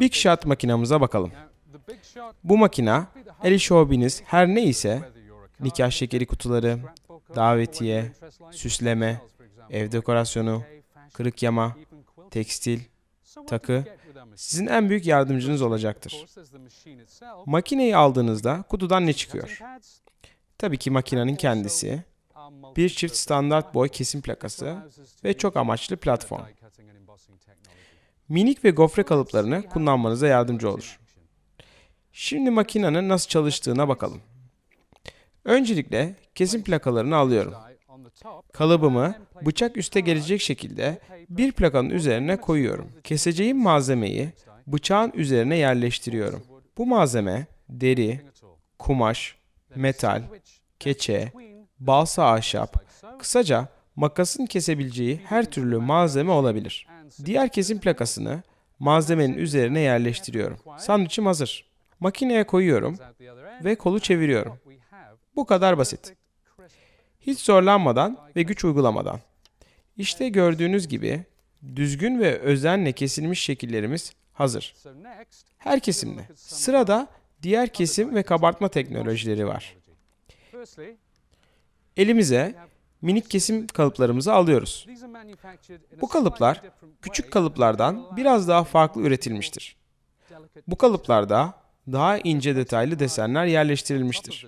Big Shot makinamıza bakalım. Bu makina, el işi hobiniz her ne ise nikah şekeri kutuları, davetiye, süsleme, ev dekorasyonu, kırık yama, tekstil, takı sizin en büyük yardımcınız olacaktır. Makineyi aldığınızda kutudan ne çıkıyor? Tabii ki makinenin kendisi, bir çift standart boy kesim plakası ve çok amaçlı platform. Minik ve gofre kalıplarını kullanmanıza yardımcı olur. Şimdi makinenin nasıl çalıştığına bakalım. Öncelikle kesim plakalarını alıyorum. Kalıbımı bıçak üste gelecek şekilde bir plakanın üzerine koyuyorum. Keseceğim malzemeyi bıçağın üzerine yerleştiriyorum. Bu malzeme deri, kumaş, metal, keçe, balsa ahşap, kısaca makasın kesebileceği her türlü malzeme olabilir. Diğer kesim plakasını malzemenin üzerine yerleştiriyorum. Sandviçim hazır. Makineye koyuyorum ve kolu çeviriyorum. Bu kadar basit. Hiç zorlanmadan ve güç uygulamadan. İşte gördüğünüz gibi düzgün ve özenle kesilmiş şekillerimiz hazır. Her kesimde. Sırada diğer kesim ve kabartma teknolojileri var. Elimize minik kesim kalıplarımızı alıyoruz. Bu kalıplar küçük kalıplardan biraz daha farklı üretilmiştir. Bu kalıplarda daha ince detaylı desenler yerleştirilmiştir.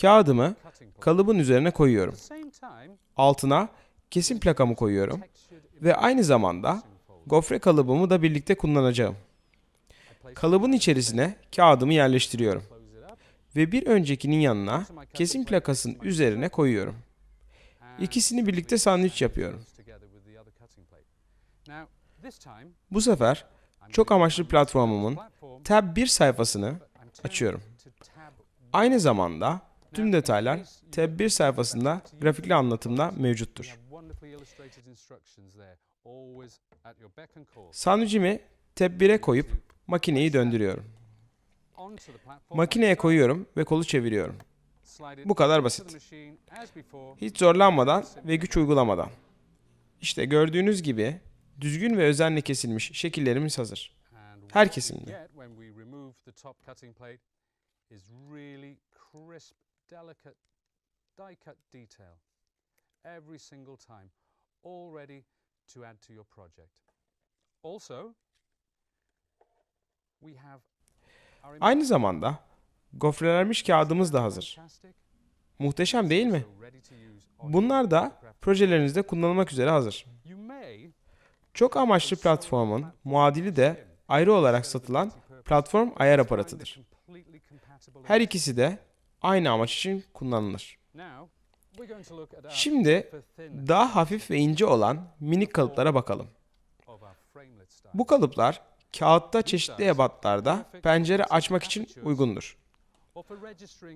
Kağıdımı kalıbın üzerine koyuyorum. Altına kesim plakamı koyuyorum ve aynı zamanda gofre kalıbımı da birlikte kullanacağım. Kalıbın içerisine kağıdımı yerleştiriyorum ve bir öncekinin yanına kesim plakasının üzerine koyuyorum. İkisini birlikte sandviç yapıyorum. Bu sefer çok amaçlı platformumun Tab 1 sayfasını açıyorum. Aynı zamanda tüm detaylar Tab 1 sayfasında grafikli anlatımda mevcuttur. Sandviçimi Tab 1'e koyup makineyi döndürüyorum. Makineye koyuyorum ve kolu çeviriyorum. Bu kadar basit. Hiç zorlanmadan ve güç uygulamadan. İşte gördüğünüz gibi düzgün ve özenle kesilmiş şekillerimiz hazır. Her kesimde. every single time, all ready to add to your project. Also, we have Aynı zamanda gofrelenmiş kağıdımız da hazır. Muhteşem değil mi? Bunlar da projelerinizde kullanılmak üzere hazır. Çok amaçlı platformun muadili de ayrı olarak satılan platform ayar aparatıdır. Her ikisi de aynı amaç için kullanılır. Şimdi daha hafif ve ince olan minik kalıplara bakalım. Bu kalıplar kağıtta çeşitli ebatlarda pencere açmak için uygundur.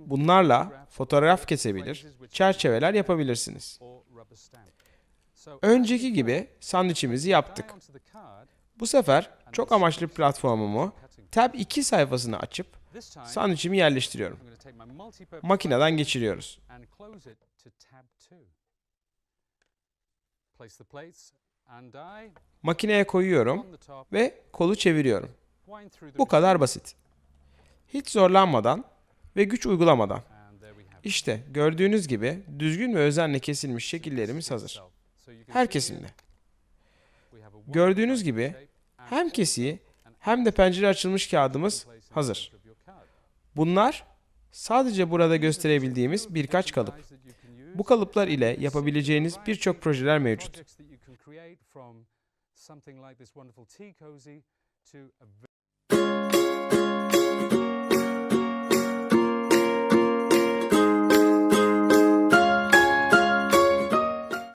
Bunlarla fotoğraf kesebilir, çerçeveler yapabilirsiniz. Önceki gibi sandviçimizi yaptık. Bu sefer çok amaçlı platformumu Tab 2 sayfasını açıp sandviçimi yerleştiriyorum. Makineden geçiriyoruz. And close it to tab 2. Place the plates and die Makineye koyuyorum ve kolu çeviriyorum. Bu kadar basit. Hiç zorlanmadan ve güç uygulamadan. İşte gördüğünüz gibi düzgün ve özenle kesilmiş şekillerimiz hazır. Her kesimde. Gördüğünüz gibi hem kesiği hem de pencere açılmış kağıdımız hazır. Bunlar sadece burada gösterebildiğimiz birkaç kalıp. Bu kalıplar ile yapabileceğiniz birçok projeler mevcut. Create from something like this wonderful tea cozy to a